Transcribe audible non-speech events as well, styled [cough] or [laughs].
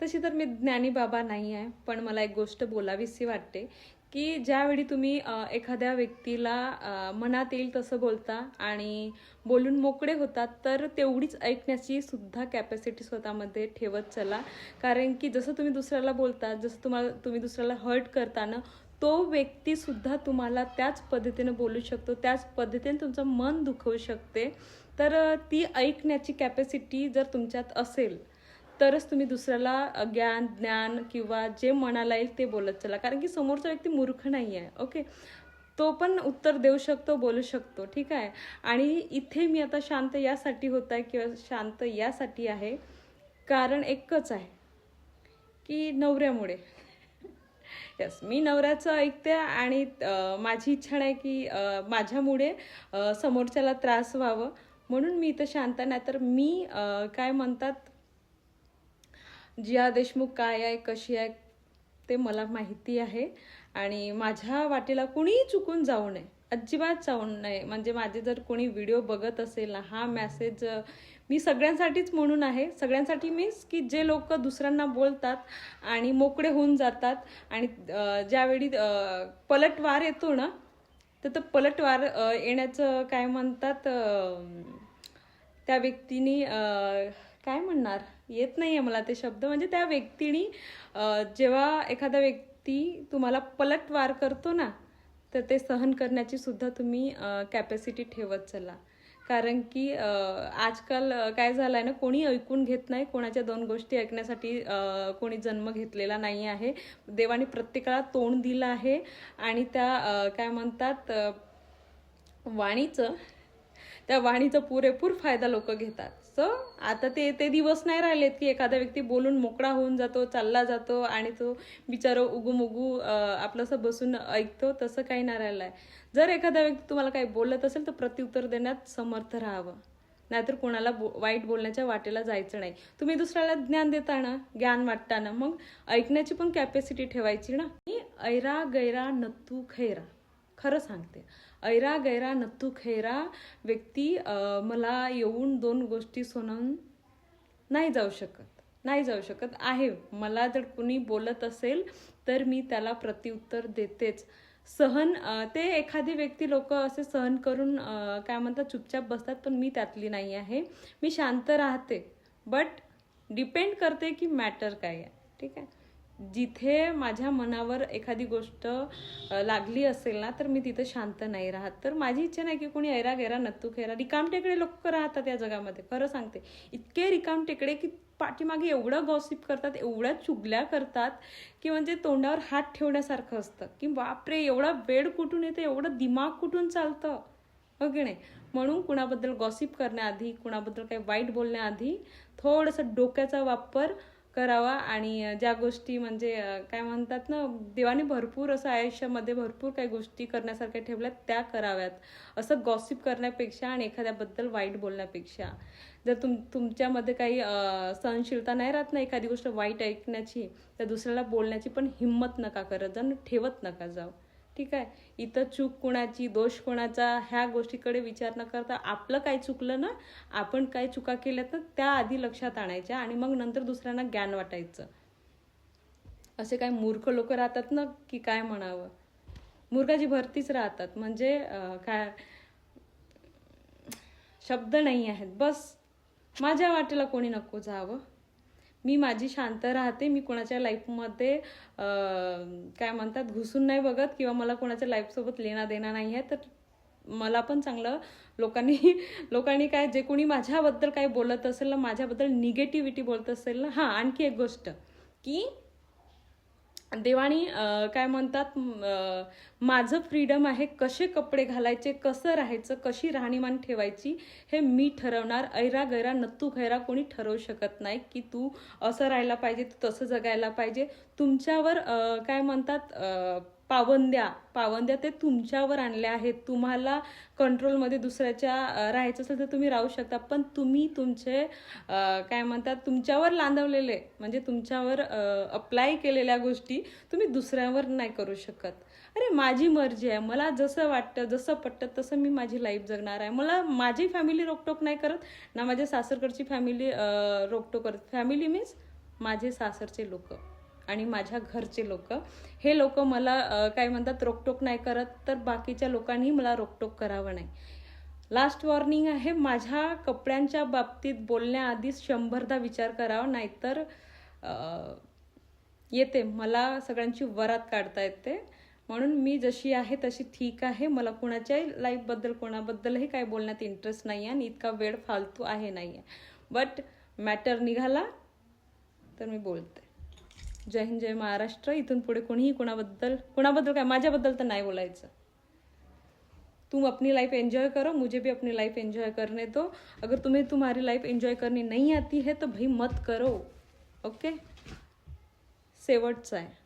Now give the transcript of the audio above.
तशी तर मी ज्ञानी बाबा नाही आहे पण मला एक गोष्ट बोलावीशी वाटते की ज्यावेळी तुम्ही एखाद्या व्यक्तीला मनात येईल तसं बोलता आणि बोलून मोकळे होतात तर तेवढीच ऐकण्याची सुद्धा कॅपॅसिटी स्वतःमध्ये ठेवत चला. कारण की जसं तुम्ही दुसऱ्याला बोलता जसं तुम्हाला तुम्ही दुसऱ्याला हर्ट करताना तो व्यक्ती सुद्धा तुम्हाला त्याच पद्धतीने बोलू शकतो त्याच पद्धतीने तुमचं मन दुखवू शकते. तर ती ऐकण्याची कॅपॅसिटी जर तुमच्यात असेल तरच तुम्ही दुसऱ्याला ज्ञान ज्ञान किंवा जे मनाला येईल ते बोलत चला. कारण की समोरचा व्यक्ती मूर्ख नाही आहे ओके? तो पण उत्तर देऊ शकतो बोलू शकतो ठीक आहे? आणि इथे मी आता शांत यासाठी होत आहे किंवा शांत यासाठी आहे. कारण एकच आहे की नवऱ्यामुळे. यस मी नवऱ्याचं ऐकते आणि माझी इच्छा नाही की माझ्यामुळे समोरच्याला त्रास व्हावं. म्हणून मी इथं शांत नाही तर मी काय म्हणतात? जिया देशमुख काय आहे कशी आहे ते मला माहिती आहे. आणि माझ्या वाटेला कुणीही चुकून जाऊ नये अजिबात जाऊ नये. म्हणजे माझे जर कोणी व्हिडिओ बघत असेल ना हा मेसेज मी सगळ्यांसाठीच म्हणून आहे. सगळ्यांसाठी मीन्स की जे लोक दुसऱ्यांना बोलतात आणि मोकळे होऊन जातात आणि ज्यावेळी पलटवार येतो ना तर तो पलटवार येण्याचं काय म्हणतात त्या व्यक्तीने काय म्हणणार? येत नाही आहे मला ते शब्द. म्हणजे त्या व्यक्तीनी जेव्हा एखादा व्यक्ती तुम्हाला पलटवार करतो ना तर ते सहन करण्याची सुद्धा तुम्ही कॅपॅसिटी ठेवत चला. कारण की आजकाल काय झालं आहे ना कोणी ऐकून घेत नाही कोणाच्या दोन गोष्टी ऐकण्यासाठी कोणी जन्म घेतलेला नाही आहे. देवाने प्रत्येकाला तोंड दिलं आहे आणि त्या काय म्हणतात वाणीचं त्या वाणीचा पुरेपूर फायदा लोक घेतात. असतं. आता ते ते दिवस नाही राहिलेत की एखादा व्यक्ती बोलून मोकळा होऊन जातो चालला जातो आणि तो बिचारा उगू आपलं आपलंसं बसून ऐकतो तसं काही नाही राहिलं आहे जर एखादा व्यक्ती तुम्हाला काही बोलत असेल तर प्रत्युत्तर देण्यात समर्थ राहावं. नाहीतर कोणाला बो वाईट बोलण्याच्या वाटेला जायचं नाही. तुम्ही दुसऱ्याला ज्ञान देताना ज्ञान वाटताना मग ऐकण्याची पण कॅपॅसिटी ठेवायची ना. ऐरा गैरा नत्तू खैरा. खरं सांगते. ऐरा गैरा नत्तू खैरा व्यक्ती मला येऊन दोन गोष्टी सोनवून नाही जाऊ शकत. नाही जाऊ शकत. आहे. मला जर कुणी बोलत असेल तर मी त्याला प्रत्युत्तर देतेच. सहन ते एखादी व्यक्ती लोक असे सहन करून काय म्हणतात चुपचाप बसतात पण मी त्यातली नाही आहे. मी शांत राहते. बट डिपेंड करते की मॅटर काय आहे. ठीक आहे? जिथे माझ्या मनावर एखादी गोष्ट लागली असेल ना तर मी तिथे शांत नाही राहत. तर माझी इच्छा नाही की कोणी ऐरा गैरा नत्तू खेरा रिकामटेकडे लोक राहतात या जगामध्ये? खरं सांगते इतके रिकामटेकडे की पाठीमागे एवढं गॉसिप करतात एवढ्या चुगल्या करतात की म्हणजे तोंडावर हात ठेवण्यासारखं असतं. की बापरे एवढा वेळ कुठून येतं एवढं दिमाग कुठून चालतं? हो की नाही? म्हणून कुणाबद्दल गॉसिप करण्याआधी कुणाबद्दल काही वाईट बोलण्याआधी थोडंसं डोक्याचा वापर करावा आणि ज्या गोष्टी म्हणजे काय म्हणतात ना देवाने भरपूर असं आयुष्यामध्ये भरपूर काही गोष्टी करण्यासारख्या ठेवल्यात त्या कराव्यात. असं गॉसिप करण्यापेक्षा आणि एखाद्याबद्दल वाईट बोलण्यापेक्षा. जर तुम तुमच्यामध्ये काही सहनशीलता नाही राहत ना एखादी गोष्ट वाईट ऐकण्याची तर दुसऱ्याला बोलण्याची पण हिंमत नका करत जा ठेवत नका जाऊ. ठीक आहे. इथं चूक कोणाची दोष कोणाचा ह्या गोष्टीकडे विचार न करता आपलं काय चुकलं ना आपण काय चुका केल्यात ना त्या आधी लक्षात आणायच्या आणि मग नंतर दुसऱ्यांना ज्ञान वाटायचं. असे काय मूर्ख लोक राहतात ना की काय म्हणावं? मूर्खाची भरतीच राहतात. म्हणजे काय शब्द नाही आहेत. बस माझ्या वाटेला कोणी नको जावं. मी माझी शांत राहते मी कोणाच्या लाईफमध्ये काय म्हणतात घुसून नाही बघत किंवा मला कोणाच्या लाईफसोबत लेणं देणं नाही आहे तर मला पण चांगलं लोकांनी [laughs] लोकांनी काय जे कोणी माझ्याबद्दल काय बोलत असेल ना माझ्याबद्दल निगेटिव्हिटी बोलत असेल ना हां आणखी एक गोष्ट की देवानी काय म्हणतात माझं फ्रीडम आहे कसे कपडे घालायचे कसं राहायचं कशी राहणीमान ठेवायची हे मी ठरवणार. ऐरा गैरा नत्तू खैरा कोणी ठरवू शकत नाही की तू असं राहायला पाहिजे तू तसं जगायला पाहिजे. तुमच्यावर काय म्हणतात पावंद्या. पावंद्या ते तुमच्यावर आणल्या आहेत. तुम्हाला कंट्रोलमध्ये दुसऱ्याच्या राहायचं असेल तर तुम्ही राहू शकता. पण तुम्ही तुमचे काय म्हणतात तुमच्यावर लांदवलेले म्हणजे तुमच्यावर अप्लाय केलेल्या गोष्टी तुम्ही दुसऱ्यावर नाही करू शकत. अरे माझी मर्जी आहे. मला जसं वाटतं जसं पटतं तसं मी माझी लाईफ जगणार आहे. मला माझी फॅमिली रोकटोक नाही करत. ना माझ्या सासरकडची फॅमिली रोकटोक करत. फॅमिली मीन्स माझे सासरचे लोक. आणि माझ्या घरचे लोक. हे लोक मला काय म्हणतात रोकटोक नाही करत तर बाकीच्या लोकांनी मला रोकटोक करावं नाही. लास्ट वॉर्निंग आहे माझ्या कपड्यांच्या बाबतीत बोलण्याआधीच शंभरदा विचार करावा नाहीतर येते मला सगळ्यांची वरात काढता येते. म्हणून मी जशी आहे तशी ठीक आहे. मला कुणाच्याही लाईफबद्दल कोणाबद्दलही काय बोलण्यात इंटरेस्ट नाही आहे आणि इतका वेळ फालतू आहे नाही आहे बट मॅटर निघाला तर मी बोलते. जय हिंद जय महाराष्ट्र. इथून पुढे कोणीही कोणाबद्दल कोणाबद्दल काय माझ्याबद्दल तर नाही बोलायचं. तुम अपनी लाइफ एंजॉय करो मुझे भी अपनी लाइफ एंजॉय करने दो. अगर तुम्हें तुम्हारी लाइफ एंजॉय करनी नहीं आती है तो भाई मत करो. ओके शेवटचा आहे.